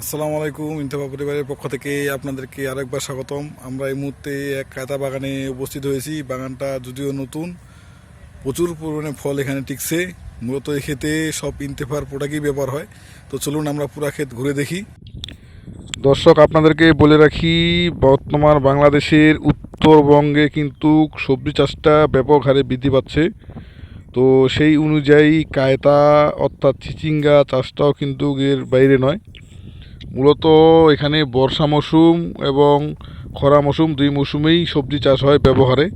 আসসালামু আলাইকুম ইন্তফা পরিবারের পক্ষ থেকে আপনাদেরকে আরেকবার স্বাগতম। আমরা এই মুহূর্তে এক কায়তা বাগানে উপস্থিত হয়েছি। বাগানটা যদিও নতুন, প্রচুর পরিমাণে ফল এখানে টিকছে। মূলত এই ক্ষেতে সব ইন্তেফার প্রোডাক্টই ব্যবহার হয়। তো চলুন আমরা পুরা ক্ষেত ঘুরে দেখি। দর্শক, আপনাদেরকে বলে রাখি, বর্তমান বাংলাদেশের উত্তরবঙ্গে কিন্তু সবজি চাষটা ব্যাপক হারে বৃদ্ধি পাচ্ছে। তো সেই অনুযায়ী কায়তা অর্থাৎ চিচিঙ্গা চাষটাও কিন্তু এর বাইরে নয়। মূলত এখানে বর্ষা মৌসুম এবং খরা মৌসুম দুই মৌসুমেই সবজি চাষ হয় ব্যবহারে।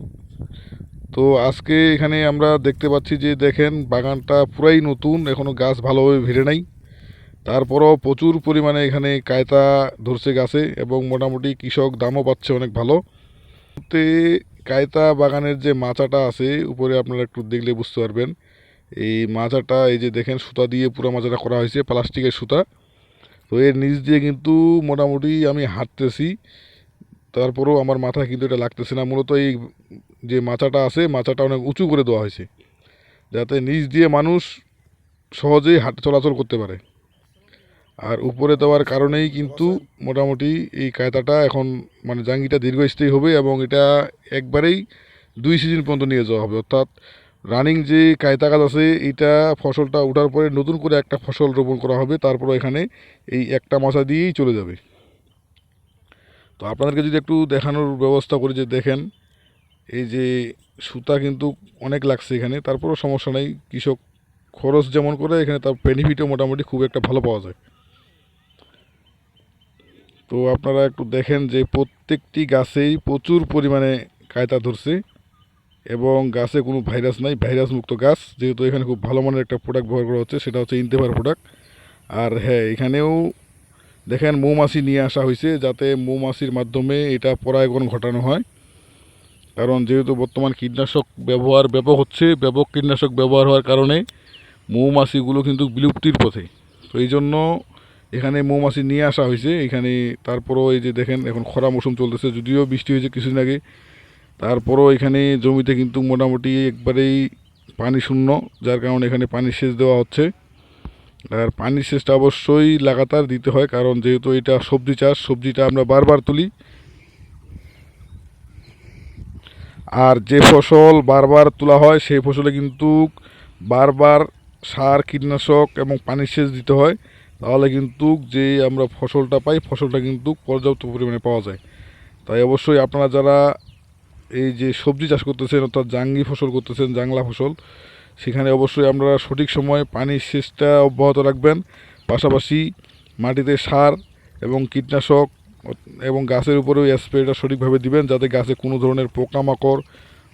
তো আজকে এখানে আমরা দেখতে পাচ্ছি যে দেখেন বাগানটা পুরাই নতুন এখনও গাছ ভালোভাবে ভিড়ে নাই। তারপরও প্রচুর পরিমাণে এখানে কায়তা ধরছে গাছে এবং মোটামুটি কৃষক দামও পাচ্ছে অনেক ভালো। তে কায়তা বাগানের যে মাচাটা আছে, উপরে আপনারা একটু দেখলে বুঝতে পারবেন। এই মাচাটা এই যে দেখেন সুতা দিয়ে পুরো মাচাটা করা হয়েছে, প্লাস্টিকের সুতা। তো এর নিচ দিয়ে কিন্তু মোটামুটি আমি হাঁটতেছি। তারপরেও আমার মাথায় কিন্তু এটা লাগতেছে না। মূলত এই যে মাচাটা আছে মাচাটা অনেক উঁচু করে দেওয়া হয়েছে। যাতে নিচ দিয়ে মানুষ সহজেই হাঁট, চলাচল করতে পারে। আর উপরে দেওয়ার কারণেই কিন্তু মোটামুটি এই কায়তাটা এখন মানে জাঙ্গিটা দীর্ঘস্থায়ী হবে এবং এটা একবারেই দুই সিজন পর্যন্ত নিয়ে যাওয়া হবে। অর্থাৎ রানিং যে কায়তা গাছ আছে এইটা ফসলটা ওঠার পরে নতুন করে একটা ফসল রোপণ করা হবে, তারপর এখানে এই একটা মাছা দিয়েই চলে যাবে। তো আপনাদেরকে যদি একটু দেখানোর ব্যবস্থা করি যে দেখেন, এই যে সুতা কিন্তু অনেক লাগছে এখানে, তারপরও সমস্যা নেই, কৃষক খরচ যেমন করে, এখানে তার বেনিফিটও মোটামুটি খুব একটা ভালো পাওয়া যায়। তো আপনারা একটু দেখেন যে প্রত্যেকটি গাছেই প্রচুর পরিমাণে কায়তা ধরছে। এবং গাছে কোনো ভাইরাস নাই ভাইরাস মুক্ত গাছ। যেহেতু এখানে খুব ভালো মানের একটা প্রোডাক্ট ব্যবহার করা হচ্ছে, সেটা হচ্ছে ইন্তেফার প্রোডাক্ট আর হ্যাঁ এখানেও দেখেন মৌমাছি নিয়ে আসা হয়েছে, যাতে মৌমাছির মাধ্যমে এটা পরাগণ ঘটানো হয়। কারণ যেহেতু বর্তমান কীটনাশক ব্যবহার ব্যাপক হচ্ছে, ব্যাপক কীটনাশক ব্যবহার হওয়ার কারণে মৌমাছিগুলো কিন্তু বিলুপ্তির পথে। তো এই জন্য এখানে মৌমাছি নিয়ে আসা হয়েছে, এখানে তারপরও এই যে দেখেন, এখন খরা মৌসুম চলতেছে, যদিও বৃষ্টি হয়েছে কিছুদিন আগে তারপরও এখানে জমিতে কিন্তু মোটামুটি একবারেই পানি শূন্য, যার কারণে এখানে পানি সেচ দেওয়া হচ্ছে। আর পানির সেচটা অবশ্যই লাগাতার দিতে হয়, কারণ যেহেতু এটা সবজি চাষ, সবজিটা আমরা বারবার তুলি। আর যে ফসল বারবার তোলা হয়, সেই ফসলে কিন্তু বারবার সার, কীটনাশক এবং পানির সেচ দিতে হয়। তাহলে কিন্তু যে আমরা ফসলটা পাই, ফসলটা কিন্তু পর্যাপ্ত পরিমাণে পাওয়া যায়। তাই অবশ্যই আপনারা যারা এই যে সবজি চাষ করতেছেন, অর্থাৎ জাঙ্গি ফসল করতেছেন, জাংলা ফসল, সেখানে অবশ্যই আপনারা সঠিক সময়ে পানির সেচটা অব্যাহত রাখবেন। পাশাপাশি মাটিতে সার এবং কীটনাশক এবং গাছের উপরেও স্প্রেটা সঠিকভাবে দিবেন, যাতে গাছে কোনো ধরনের পোকামাকড়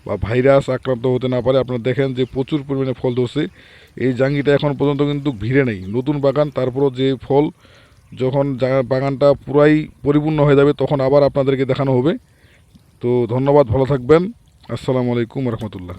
বা ভাইরাস আক্রান্ত হতে না পারে। আপনারা দেখেন যে প্রচুর পরিমাণে ফল ধরছে। এই জাঙ্গিটা এখন পর্যন্ত কিন্তু ভিড়ে নেই। নতুন বাগান, তারপরও যে ফল যখন বাগানটা পুরাই পরিপূর্ণ হয়ে যাবে, তখন আবার আপনাদেরকে দেখানো হবে। তো ধন্যবাদ ভালো থাকবেন। আসসালামু আলাইকুম রহমতুল্লাহ।